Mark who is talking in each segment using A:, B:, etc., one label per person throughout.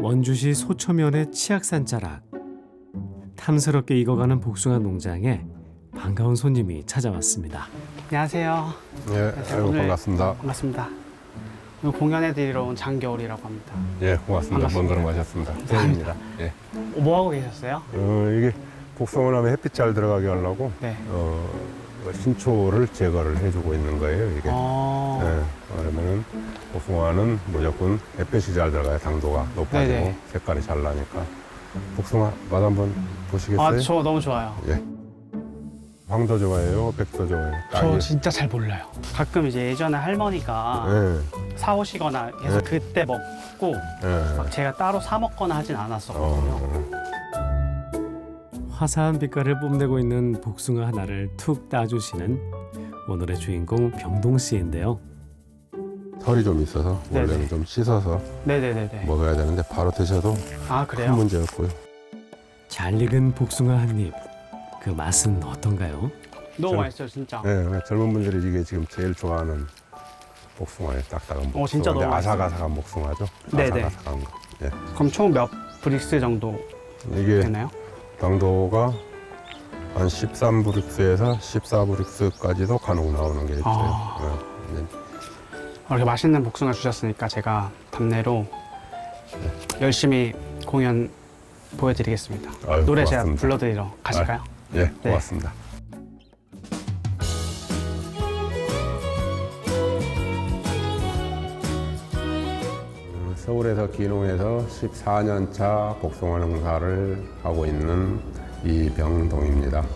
A: 원주시 소초면의 치악산 자락. 탐스럽게 익어가는 복숭아 농장에 반가운 손님이 찾아왔습니다.
B: 안녕하세요.
C: 예, 아이고
B: 오늘-
C: 반갑습니다.
B: 반갑습니다. 오늘 공연해 드리러 온 장겨울이라고 합니다.
C: 예, 고맙습니다. 먼. 걸음 하셨습니다. 태입니다. 예.
B: 어, 뭐 하고 계셨어요?
C: 어, 이게 복숭아 나무에 햇빛 잘 들어가게 하려고
B: 네.
C: 어, 신초를 제거를 해주고 있는 거예요. 이게.
B: 어,
C: 예, 그러면은 복숭아는 무조건 햇빛이 잘 들어가야 당도가 높아지고
B: 네네.
C: 색깔이 잘 나니까 복숭아 맛 한번 보시겠어요?
B: 아, 저 너무 좋아요.
C: 예. 황도 좋아해요, 백도 좋아해요.
B: 저 진짜 잘 몰라요. 가끔 이제 예전에 할머니가
C: 예,
B: 사오시거나 해서 그때 먹고
C: 예.
B: 막 제가 따로 사 먹거나 하진 않았었거든요.
C: 어,
A: 화사한 빛깔을 뽐내고 있는 복숭아 하나를 툭 따주시는 오늘의 주인공 병동 씨인데요.
C: 털이 좀 있어서 원래는
B: 네네.
C: 좀 씻어서
B: 네네네네.
C: 먹어야 되는데 바로 드셔도
B: 아,
C: 큰
B: 그래요?
C: 문제 없고요.
A: 잘 익은 복숭아 한 입. 그 맛은 어떤가요?
B: 너무
C: 저는-
B: 맛있어요, 진짜.
C: 네, 젊은 분들이 이게 지금 제일 좋아하는 복숭아예요. 딱딱한 복숭아.
B: 어, 진짜 너무 맛있어요.
C: 아삭아삭한 복숭아죠.
B: 네네.
C: 아삭아삭한 거. 예.
B: 그럼 총 몇 브릭스 정도
C: 이게
B: 되나요?
C: 당도가 한 13브릭스에서 14브릭스까지도 간혹 나오는 게 있어요.
B: 아.
C: 예. 네.
B: 이렇게 맛있는 복숭아 주셨으니까 제가 답례로 열심히 공연 보여드리겠습니다.
C: 아유,
B: 노래 제가
C: 고맙습니다.
B: 불러드리러 가실까요?
C: 예, 고맙습니다. 서울에서 기농에서 14년 차 복숭아 농사를 하고 있는 이병동입니다.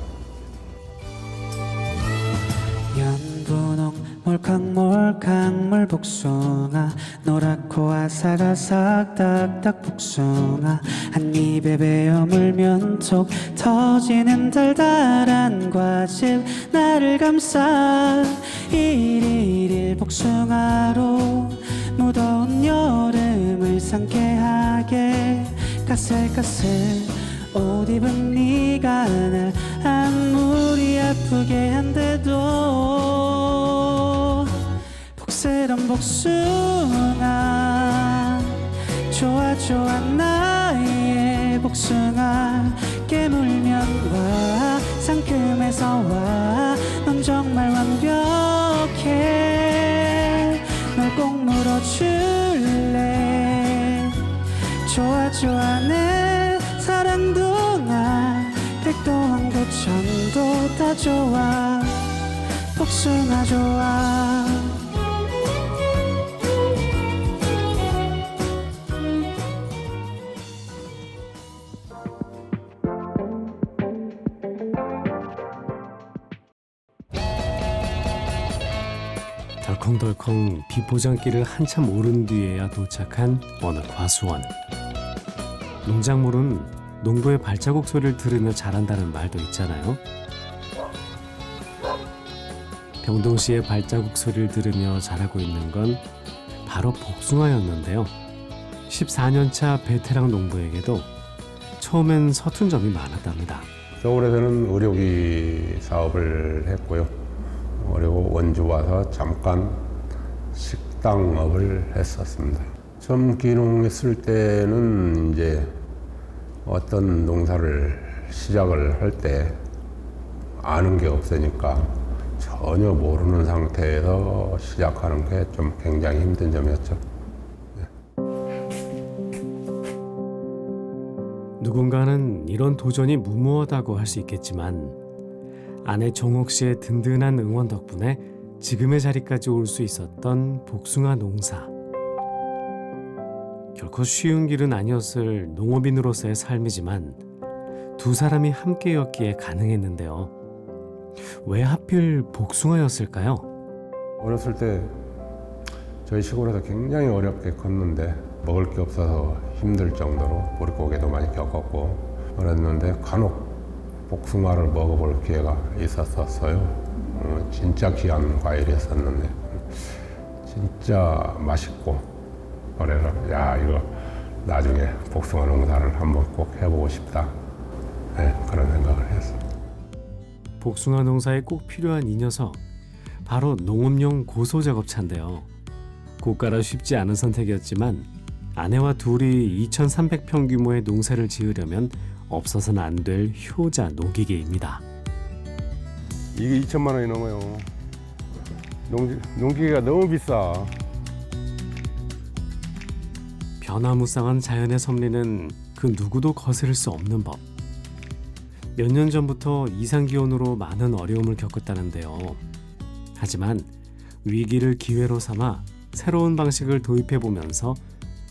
D: 연분홍 몰캉몰캉 물복숭아. 노랗고 아삭아삭 딱딱 복숭아. 한 입에 베어 물면 톡 터지는 달달한 과즙. 나를 감싸. 일일일 복숭아로 무더운 여름을 상쾌하게 까슬까슬 옷 입은 네가 날 아무리 아프게 한데도 복스런 복숭아 좋아 좋아 나의 복숭아 깨물면 와 상큼해서 와넌 정말 완벽해 널 꼭 물어줄래? 좋아 좋아 내 사랑도 나 백도 황도 천도 다 좋아. 복숭아 좋아
A: 덜컹덜컹 비포장길을 한참 오른 뒤에야 도착한 어느 과수원. 농작물은 농부의 발자국 소리를 들으며 자란다는 말도 있잖아요. 병동 씨의 발자국 소리를 들으며 자라고 있는 건 바로 복숭아였는데요. 14년 차 베테랑 농부에게도 처음엔 서툰 점이 많았답니다.
C: 서울에서는 의료기 사업을 했고요. 원주 와서 잠깐 식당업을 했었습니다. 처음 기농했을 때는 이제 어떤 농사를 시작을 할 때 아는 게 없으니까 전혀 모르는 상태에서 시작하는 게 좀 굉장히 힘든 점이었죠.
A: 누군가는 이런 도전이 무모하다고 할 수 있겠지만 아내 정옥 씨의 든든한 응원 덕분에 지금의 자리까지 올 수 있었던 복숭아 농사. 결코 쉬운 길은 아니었을 농업인으로서의 삶이지만 두 사람이 함께였기에 가능했는데요. 왜 하필 복숭아였을까요?
C: 어렸을 때 저희 시골에서 굉장히 어렵게 컸는데 먹을 게 없어서 힘들 정도로 보릿고개도 많이 겪었고 그랬는데 간혹 복숭아를 먹어볼 기회가 있었었어요. 어, 진짜 귀한 과일이었었는데 진짜 맛있고 그래서 야 이거 나중에 복숭아 농사를 한번 꼭 해보고 싶다 네, 그런 생각을 했어요.
A: 복숭아 농사에 꼭 필요한 이 녀석 바로 농업용 고소 작업차인데요. 고가라 쉽지 않은 선택이었지만 아내와 둘이 2,300평 규모의 농사를 지으려면 없어서는 안 될 효자 농기계입니다.
C: 이게 2천만 원이 넘어요. 농, 농기계가 너무 비싸.
A: 변화무쌍한 자연의 섭리는 그 누구도 거스를 수 없는 법. 몇 년 전부터 이상 기온으로 많은 어려움을 겪었다는데요. 하지만 위기를 기회로 삼아 새로운 방식을 도입해 보면서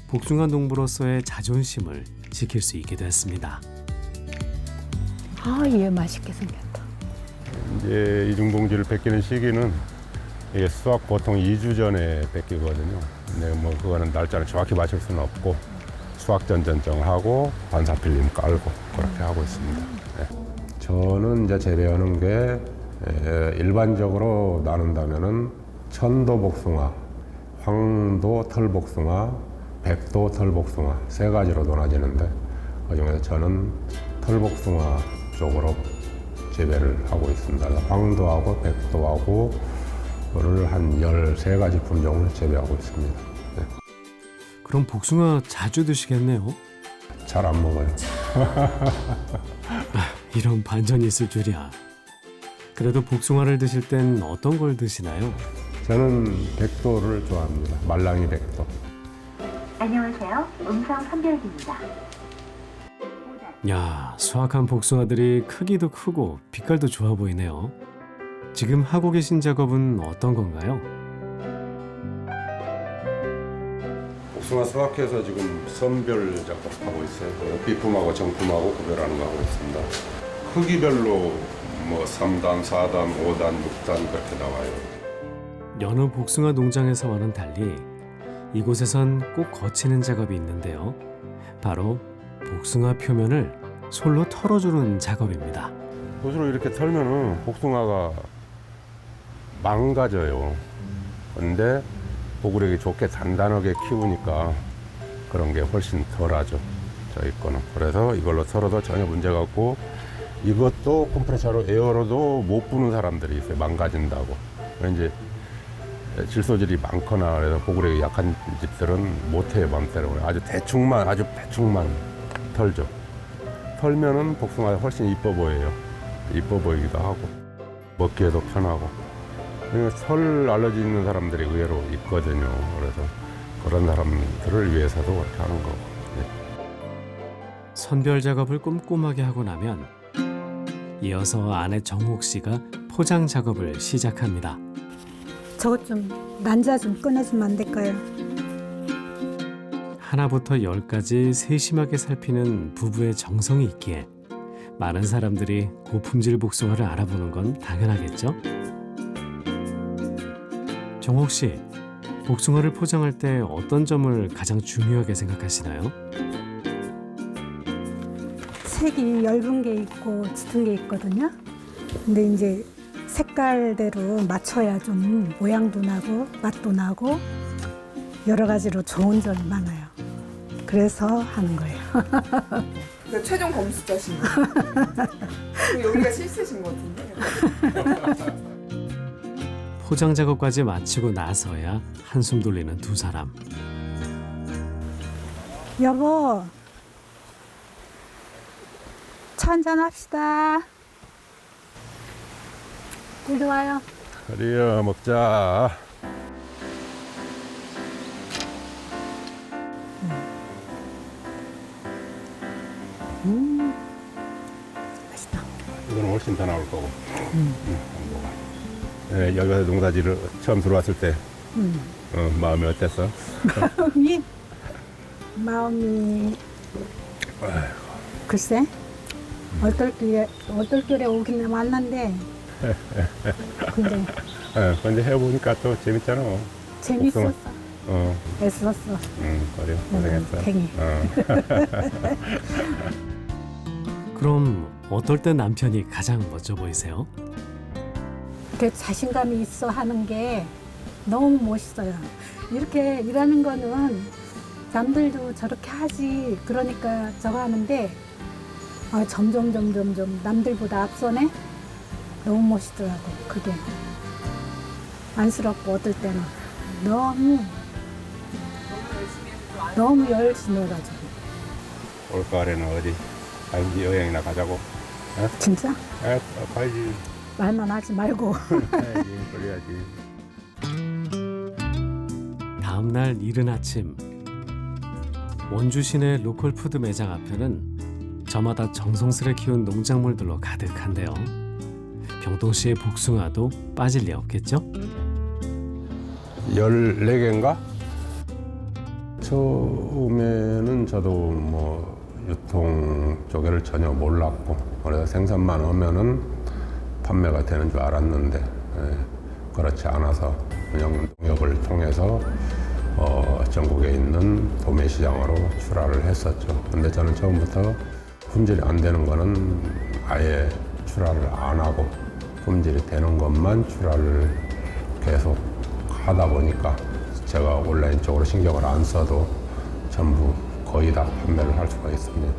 A: 복숭아 농부로서의 자존심을 지킬 수 있게 됐습니다.
E: 아, 얘 맛있게 생겼다.
C: 이제 이중봉지를 뺏기는 시기는 이게 수확 보통 2주 전에 뺏기거든요. 근데 뭐 그거는 날짜를 정확히 맞출 수는 없고 수확 전 전정하고 반사 필름 깔고 그렇게 하고 있습니다. 네. 저는 이제 재배하는 게 에, 일반적으로 나눈다면은 천도 복숭아, 황도 털 복숭아, 백도 털 복숭아 세 가지로 나눠지는데 그 중에서 저는 털 복숭아 쪽으로 재배를 하고 있습니다. 황도하고 백도하고 그를 한 13가지 품종을 재배하고 있습니다. 네.
A: 그럼 복숭아 자주 드시겠네요.
C: 잘 안 먹어요.
A: 이런 반전이 있을 줄이야. 그래도 복숭아를 드실 땐 어떤 걸 드시나요?
C: 저는 백도를 좋아합니다. 말랑이 백도.
F: 안녕하세요. 음성 선별기입니다.
A: 야, 수확한 복숭아들이 크기도 크고 빛깔도 좋아 보이네요. 지금 하고 계신 작업은 어떤 건가요?
C: 복숭아 수확해서 지금 선별 작업하고 있어요. 비품하고 정품하고 구별하는 거 하고 있습니다. 크기별로 뭐 3단, 4단, 5단, 6단 그렇게 나와요.
A: 여느 복숭아 농장에서와는 달리 이곳에선 꼭 거치는 작업이 있는데요. 바로 복숭아 표면을 솔로 털어주는 작업입니다.
C: 붓으로 이렇게 털면은 복숭아가 망가져요. 근데 보구력이 좋게 단단하게 키우니까 그런 게 훨씬 덜하죠. 저희 거는. 그래서 이걸로 털어도 전혀 문제가 없고 이것도 컴프레셔로 에어로도 못 부는 사람들이 있어요. 망가진다고. 이제 질소질이 많거나 그래서 보구력이 약한 집들은 못해요 맘대로 아주 대충만 아주 대충만 털죠. 털면은 복숭아가 훨씬 이뻐 보여요. 이뻐 보이기도 하고 먹기에도 편하고 털 알러지 있는 사람들이 의외로 있거든요. 그래서 그런 사람들을 위해서도 그렇게 하는 거고. 네.
A: 선별 작업을 꼼꼼하게 하고 나면 이어서 아내 정옥 씨가 포장 작업을 시작합니다.
E: 저것 좀 난자 좀 꺼내주면 안 될까요?
A: 하나부터 열까지 세심하게 살피는 부부의 정성이 있기에 많은 사람들이 고품질 복숭아를 알아보는 건 당연하겠죠? 정옥 씨, 복숭아를 포장할 때 어떤 점을 가장 중요하게 생각하시나요?
E: 색이 얇은 게 있고 짙은 게 있거든요. 근데 이제 색깔대로 맞춰야 좀 모양도 나고 맛도 나고 여러 가지로 좋은 점이 많아요. 그래서 하는 거예요.
G: 그 최종 검수자신 거예요. 여기가 실수신 것 같은데.
A: 포장 작업까지 마치고 나서야 한숨 돌리는 두 사람.
E: 여보, 차 한잔 합시다. 이리 와요.
C: 그래요, 먹자. 훨씬 더 나올 거고. 음. 뭐가. 네, 여기 와서 농사지를 처음 들어왔을 때 어, 마음이 어땠어?
E: 마음이 마음이 글쎄 얼떨결에 얼떨결에 오긴 왔는데 근데
C: 어, 근데 해보니까 또 재밌잖아.
E: 재밌었어
C: 어,
E: 애썼어
C: 음, 그래 고생했어.
E: 음, 팽이.
C: 어.
A: 그럼 어떨 때 남편이 가장 멋져 보이세요?
E: 이렇게 자신감이 있어 하는 게 너무 멋있어요 이렇게 일하는 거는 남들도 저렇게 하지 그러니까 저거 하는데 아, 점점 점점 점 남들보다 앞서네 너무 멋있더라고 그게 안쓰럽고 어떨 때는 너무 너무 열심해가지고
C: 올가을에는 어디 가야지 여행이나 가자고.
E: 진짜
C: 아, 가야지.
E: 말만 하지 말고
C: 가야지. 그래야지.
A: 다음 날 이른 아침 원주 시내 로컬 푸드 매장 앞에는 저마다 정성스레 키운 농작물들로 가득한데요. 병동 씨의 복숭아도 빠질 리 없겠죠?
C: 14개인가? 처음에는 저도 뭐 유통 쪽에를 전혀 몰랐고 그래서 생산만 하면은 판매가 되는 줄 알았는데 예, 그렇지 않아서 농협을 통해서 어, 전국에 있는 도매 시장으로 출하를 했었죠. 근데 저는 처음부터 품질이 안 되는 거는 아예 출하를 안 하고 품질이 되는 것만 출하를 계속 하다 보니까 제가 온라인 쪽으로 신경을 안 써도 전부 거의 다 판매를 할 수가 있습니다.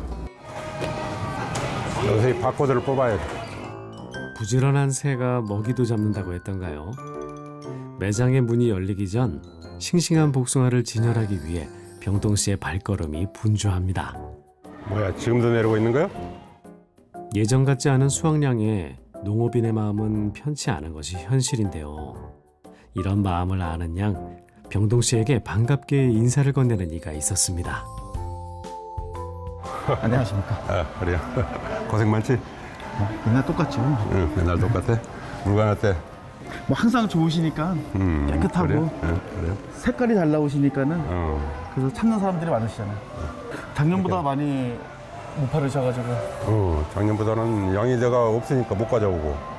C: 이 바코드를 뽑아야 돼.
A: 부지런한 새가 먹이도 잡는다고 했던가요? 매장의 문이 열리기 전 싱싱한 복숭아를 진열하기 위해 병동 씨의 발걸음이 분주합니다.
C: 뭐야, 지금도 내리고 있는 거야?
A: 예전 같지 않은 수확량에 농업인의 마음은 편치 않은 것이 현실인데요. 이런 마음을 아는 양 병동 씨에게 반갑게 인사를 건네는 이가 있었습니다.
H: 안녕하십니까.
C: 아, 그래요. 고생 많지?
H: 맨날 똑같죠.
C: 응, 맨날 똑같아. 물건 할 때
H: 뭐 항상 좋으시니까
C: 음,
H: 깨끗하고.
C: 그래요? 응, 그래요?
H: 색깔이 잘 나오시니까는
C: 어,
H: 그래서 찾는 사람들이 많으시잖아요. 작년보다 많이 못 팔으셔가지고
C: 어, 작년보다는 양이 내가 없으니까 못 가져오고.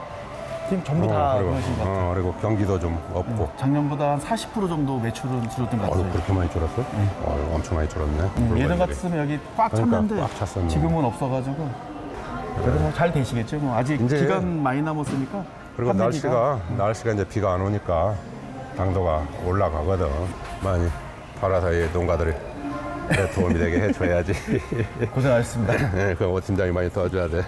H: 지금 전부 다
C: 그리고,
H: 그러신 것 같아요.
C: 어, 그리고 경기도 좀 없고.
H: 작년보다 한 40% 정도 매출은 줄었던 것
C: 어,
H: 같아요.
C: 그렇게 많이 줄었어? 어, 엄청 많이 줄었네.
H: 음, 예전
C: 물건들이.
H: 같았으면 여기 꽉
C: 그러니까
H: 찼는데
C: 꽉 찼었네.
H: 지금은 없어가지고 그래도 뭐잘 되시겠죠. 뭐 아직
C: 이제-
H: 기간 많이 남았으니까
C: 그리고
H: 판매기가-
C: 날씨가 날씨가 이제 비가 안 오니까 당도가 올라가거든. 많이 팔아서 이 농가들이 그래 도움이 되게 해줘야지.
H: 고생하셨습니다.
C: 네, 그오 팀장이 많이 도와줘야 돼.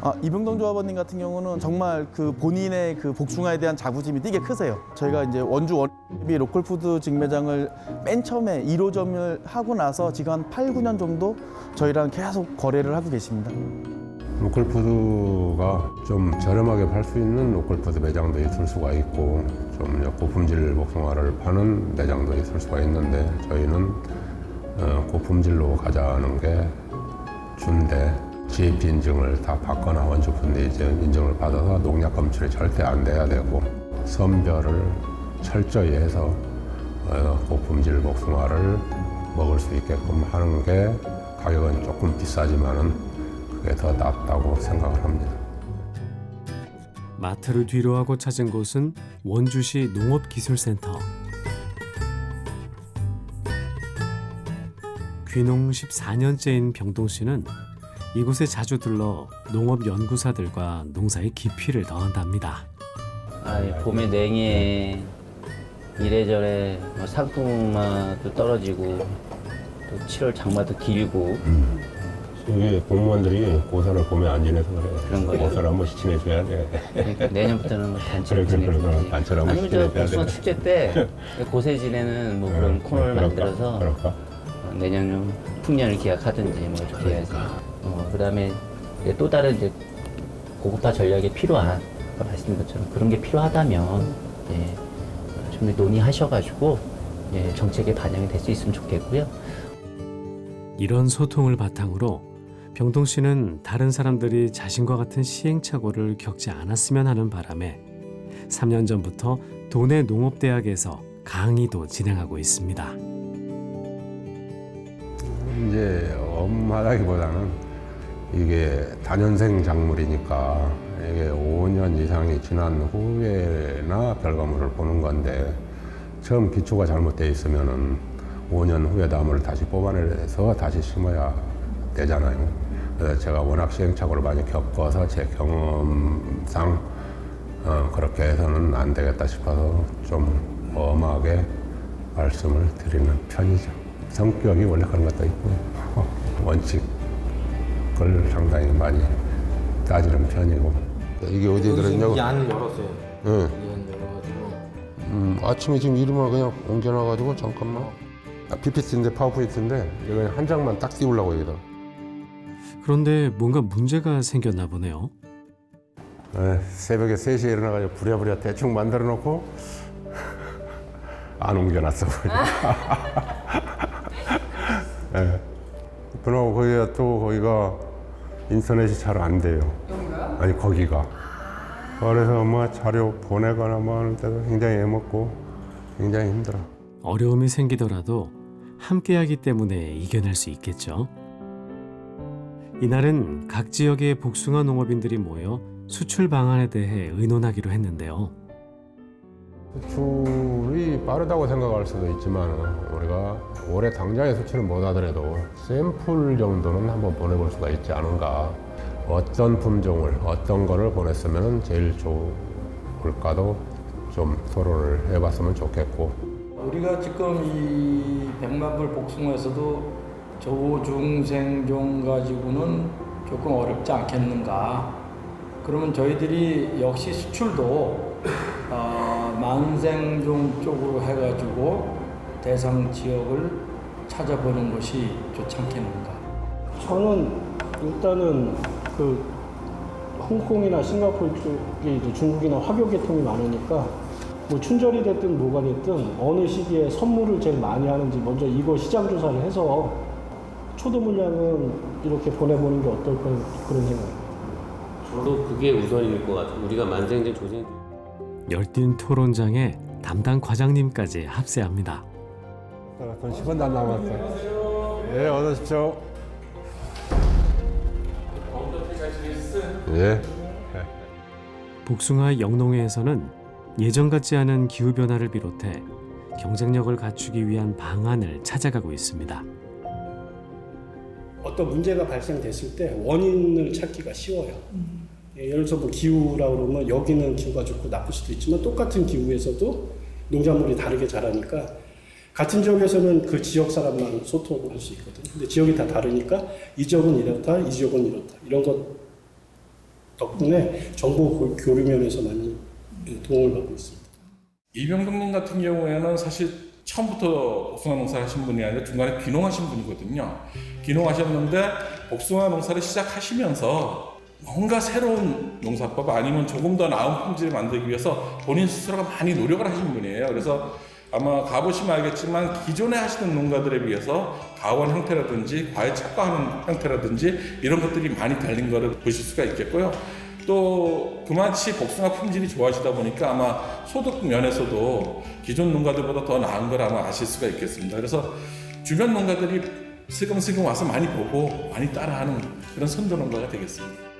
H: 아, 이병동 조합원님 같은 경우는 정말 그 본인의 그 복숭아에 대한 자부심이 되게 크세요. 저희가 이제 원주 원비 로컬푸드 직매장을 맨 처음에 1호점을 하고 나서 지금 한 8, 9년 정도 저희랑 계속 거래를 하고 계십니다.
C: 로컬푸드가 좀 저렴하게 팔 수 있는 로컬푸드 매장도 있을 수가 있고 좀 고품질 복숭아를 파는 매장도 있을 수가 있는데 저희는 어, 고품질로 가자는 게 준대 GAP 인증을 다 받거나 원주분대 인증을 받아서 농약 검출이 절대 안 돼야 되고 선별을 철저히 해서 어, 고품질 복숭아를 먹을 수 있게끔 하는 게 가격은 조금 비싸지만은 그게 더 낫다고 생각을 합니다.
A: 마트를 뒤로하고 찾은 곳은 원주시 농업기술센터. 귀농 14년째인 병동 씨는 이곳에 자주 들러 농업 연구사들과 농사의 깊이를 더한답니다.
I: 아, 이 봄에 냉해 이래저래 뭐 상품마도 떨어지고 또 7월 장마도 길고
C: 이게 공무원들이 고사를 봄에 안 지내서 그래.
I: 그런 거예요?
C: 고사를 한 번씩 지내줘야 돼.
I: 그러니까 내년부터는 뭐 단체로
C: 그래, 그래, 그래,
I: 지내든지.
C: 단체로 한번
I: 아니면 저
C: 지내줘야
I: 복숭아
C: 돼.
I: 축제 때 고세 지내는 뭐 그런 코너를
C: 그럴까?
I: 만들어서
C: 그럴까?
I: 어, 내년 풍년을 기약하든지 뭐 이렇게 해야지. 어, 그다음에 이제 또 다른 이제 고급화 전략에 필요한 아까 말씀드린 것처럼 그런 게 필요하다면 예, 좀더 논의하셔가지고 예, 정책에 반영이 될 수 있으면 좋겠고요.
A: 이런 소통을 바탕으로 병동 씨는 다른 사람들이 자신과 같은 시행착오를 겪지 않았으면 하는 바람에 3년 전부터 도내 농업대학에서 강의도 진행하고 있습니다.
C: 엄하다기보다는 이게 다년생 작물이니까 이게 5년 이상이 지난 후에나 결과물을 보는 건데 처음 기초가 잘못돼 있으면은 5년 후에 나무를 다시 뽑아내서 다시 심어야 되잖아요. 그래서 제가 워낙 시행착오를 많이 겪어서 제 경험상 어, 그렇게 해서는 안 되겠다 싶어서 좀 엄하게 말씀을 드리는 편이죠. 성격이 원래 그런 것도 있고 원칙을 상당히 많이 따지는 편이고 이게 어디에 들어있냐고?
J: 안 열었어요.
C: 응.
J: 안 열어가지고
C: 음, 아침에 지금 이름을 그냥 옮겨놔가지고 잠깐만 PPT인데 파워포인트인데 이거 그냥 한 장만 딱 띄우려고 여기다.
A: 그런데 뭔가 문제가 생겼나 보네요.
C: 에, 새벽에 3시에 일어나가지고 부랴부랴 대충 만들어 놓고 안 옮겨놨어. 예. 그러고 거기가 또 거기가 인터넷이 잘 안 돼요.
G: 여기가요?
C: 아니 거기가. 그래서 뭐 자료 보내거나 뭐 하는 때도 굉장히 애먹고 굉장히 힘들어.
A: 어려움이 생기더라도 함께하기 때문에 이겨낼 수 있겠죠. 이날은 각 지역의 복숭아 농업인들이 모여 수출 방안에 대해 의논하기로 했는데요.
C: 수출이 빠르다고 생각할 수도 있지만 우리가 올해 당장에 수출을 못 하더라도 샘플 정도는 한번 보내볼 수가 있지 않은가. 어떤 품종을 어떤 거를 보냈으면 제일 좋을까도 좀 토론을 해봤으면 좋겠고
J: 우리가 지금 이 백만불 복숭아에서도 저중생종 가지고는 조금 어렵지 않겠는가. 그러면 저희들이 역시 수출도 어, 만생종 쪽으로 해가지고 대상 지역을 찾아보는 것이 좋지 않겠는가.
K: 저는 일단은 그 홍콩이나 싱가포르 쪽이 이제 중국이나 화교 계통이 많으니까 뭐 춘절이 됐든 뭐가 됐든 어느 시기에 선물을 제일 많이 하는지 먼저 이거 시장 조사를 해서 초도 물량은 이렇게 보내보는 게 어떨까 그런 생각이에요.
L: 저도 그게 우선일 것 같아요. 우리가 만생쟁 조생
A: 열띤 토론장에 담당 과장님까지 합세합니다.
C: 돈 10원도 안 남았어. 예, 어서 오십시오. 예.
A: 복숭아 영농회에서는 예전 같지 않은 기후 변화를 비롯해 경쟁력을 갖추기 위한 방안을 찾아가고 있습니다.
K: 어떤 문제가 발생됐을 때 원인을 찾기가 쉬워요. 예, 예를 들어서 뭐 기후라 그러면 여기는 기후가 좋고 나쁠 수도 있지만 똑같은 기후에서도 농작물이 다르게 자라니까 같은 지역에서는 그 지역 사람만 소통을 할 수 있거든요. 근데 지역이 다 다르니까 이 지역은 이렇다, 이 지역은 이렇다. 이런 것 덕분에 정보 고- 교류 면에서 많이 도움을 받고 있습니다.
M: 이병동님 같은 경우에는 사실 처음부터 복숭아 농사를 하신 분이 아니라 중간에 귀농하신 분이거든요. 귀농하셨는데 복숭아 농사를 시작하시면서 뭔가 새로운 농사법 아니면 조금 더 나은 품질을 만들기 위해서 본인 스스로가 많이 노력을 하신 분이에요. 그래서 아마 가보시면 알겠지만 기존에 하시는 농가들에 비해서 가원 형태라든지 과일 척과하는 형태라든지 이런 것들이 많이 달린 거를 보실 수가 있겠고요. 또 그만치 복숭아 품질이 좋아지다 보니까 아마 소득 면에서도 기존 농가들보다 더 나은 걸 아마 아실 수가 있겠습니다. 그래서 주변 농가들이 슬금슬금 와서 많이 보고 많이 따라하는 그런 선도 농가가 되겠습니다.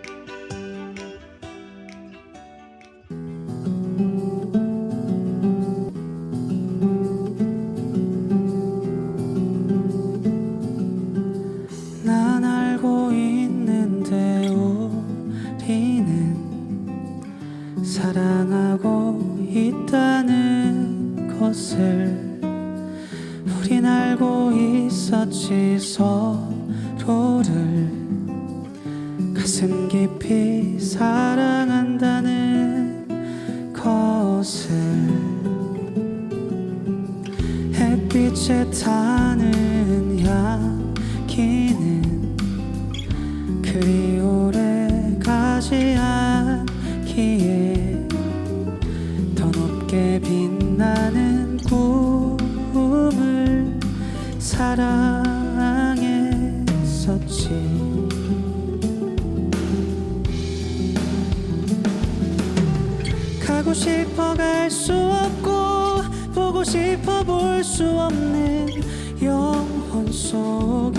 D: 보고 싶어 볼 수 없는 영혼 속에서.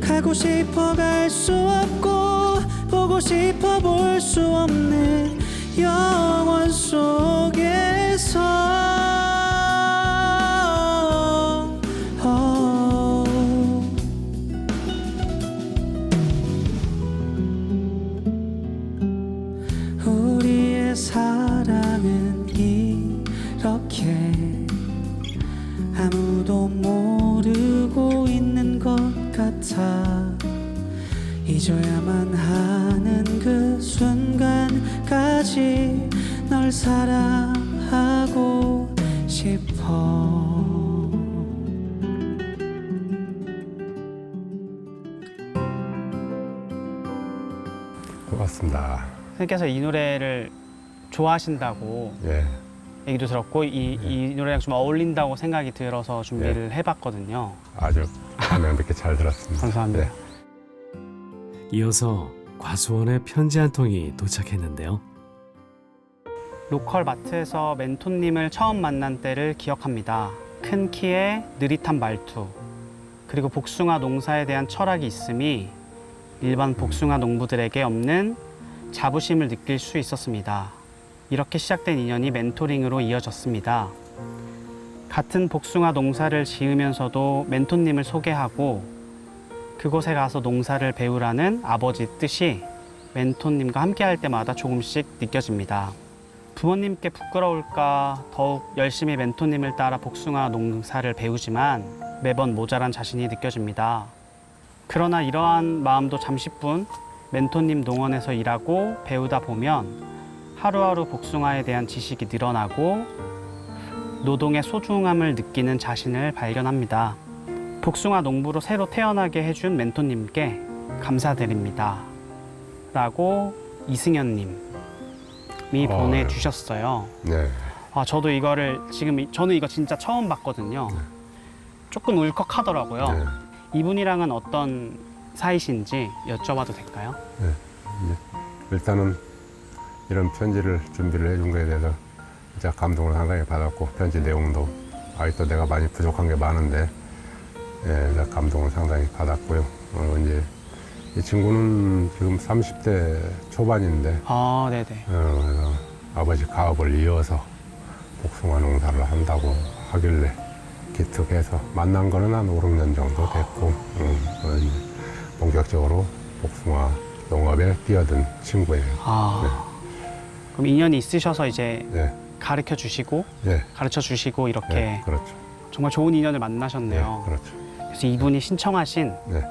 D: 가고 싶어 갈 수 없고 보고 싶어 볼 수 없는 영 아무도 모르고 있는 것 같아 잊어야만 하는 그 순간까지 널 사랑하고 싶어
C: 고맙습니다.
B: 선생님께서 이 노래를 좋아하신다고
C: 예.
B: 얘기도 들었고 이, 이 노래랑 좀 어울린다고 생각이 들어서 준비를 해봤거든요.
C: 아주 감명 깊게 잘 들었습니다.
B: 감사합니다.
C: 네.
A: 이어서 과수원에 편지 한 통이 도착했는데요.
B: 로컬 마트에서 멘토님을 처음 만난 때를 기억합니다. 큰 키에 느릿한 말투, 그리고 복숭아 농사에 대한 철학이 있음이 일반 복숭아 농부들에게 없는 자부심을 느낄 수 있었습니다. 이렇게 시작된 인연이 멘토링으로 이어졌습니다. 같은 복숭아 농사를 지으면서도 멘토님을 소개하고 그곳에 가서 농사를 배우라는 아버지 뜻이 멘토님과 함께 할 때마다 조금씩 느껴집니다. 부모님께 부끄러울까 더욱 열심히 멘토님을 따라 복숭아 농사를 배우지만 매번 모자란 자신이 느껴집니다. 그러나 이러한 마음도 잠시뿐 멘토님 농원에서 일하고 배우다 보면 하루하루 복숭아에 대한 지식이 늘어나고 노동의 소중함을 느끼는 자신을 발견합니다. 복숭아 농부로 새로 태어나게 해준 멘토님께 감사드립니다. 라고 이승현 님이
C: 어.
B: 보내주셨어요.
C: 네.
B: 아, 저도 이거를 지금, 이- 저는 이거 진짜 처음 봤거든요. 조금 울컥하더라고요.
C: 네.
B: 이분이랑은 어떤 사이신지 여쭤봐도 될까요?
C: 네. 이제 일단은 이런 편지를 준비를 해준 거에 대해서 진짜 감동을 상당히 받았고 편지 내용도 아직도 내가 많이 부족한 게 많은데 예, 나 감동을 상당히 받았고요. 어, 이제 이 친구는 지금 30대 초반인데
B: 아, 네네.
C: 어, 그래서 아버지 가업을 이어서 복숭아 농사를 한다고 하길래 기특해서 만난 거는 한 5, 6년 정도 됐고 음, 어, 이제 본격적으로 복숭아 농업에 뛰어든 친구예요.
B: 아. 그럼 인연이 있으셔서 이제
C: 네.
B: 가르쳐 주시고,
C: 네.
B: 가르쳐 주시고, 이렇게
C: 네, 그렇죠.
B: 정말 좋은 인연을 만나셨네요.
C: 네, 그렇죠.
B: 그래서 이분이 신청하신
C: 네.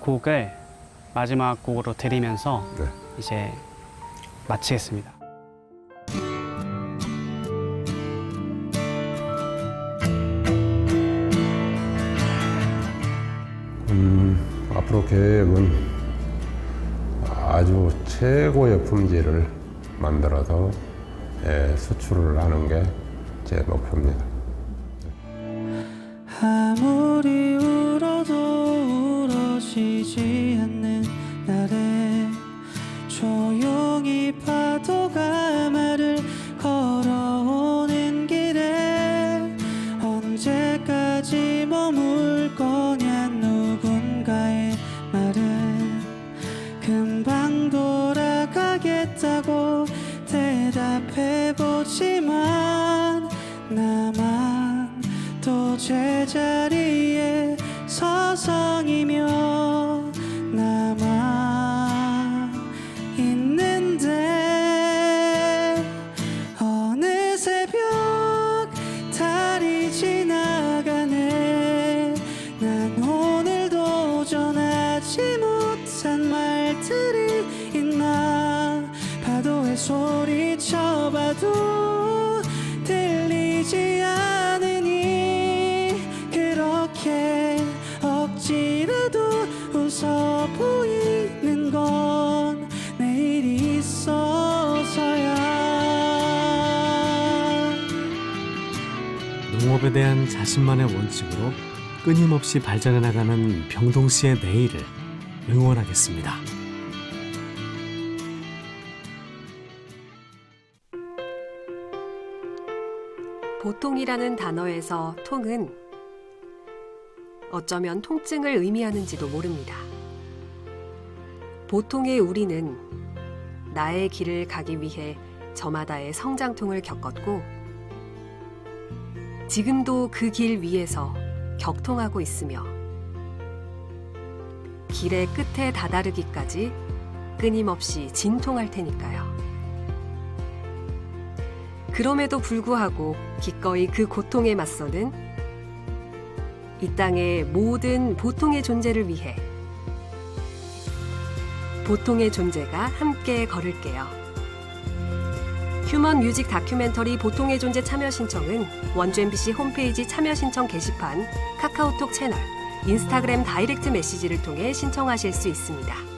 B: 곡을 마지막 곡으로 드리면서
C: 네.
B: 이제 마치겠습니다.
C: 음, 앞으로 계획은 아주 최고의 품질을 만들어서 예, 수출을 하는 게 제 목표입니다.
D: 아무리 울어도 울어지지
A: 자신만의 원칙으로 끊임없이 발전해 나가는 병동 씨의 내일을 응원하겠습니다.
N: 보통이라는 단어에서 통은 어쩌면 통증을 의미하는지도 모릅니다. 보통의 우리는 나의 길을 가기 위해 저마다의 성장통을 겪었고 지금도 그 길 위에서 격통하고 있으며 길의 끝에 다다르기까지 끊임없이 진통할 테니까요. 그럼에도 불구하고 기꺼이 그 고통에 맞서는 이 땅의 모든 보통의 존재를 위해 보통의 존재가 함께 걸을게요. 휴먼 뮤직 다큐멘터리 보통의 존재 참여 신청은 원주 MBC 홈페이지 참여 신청 게시판, 카카오톡 채널, 인스타그램 다이렉트 메시지를 통해 신청하실 수 있습니다.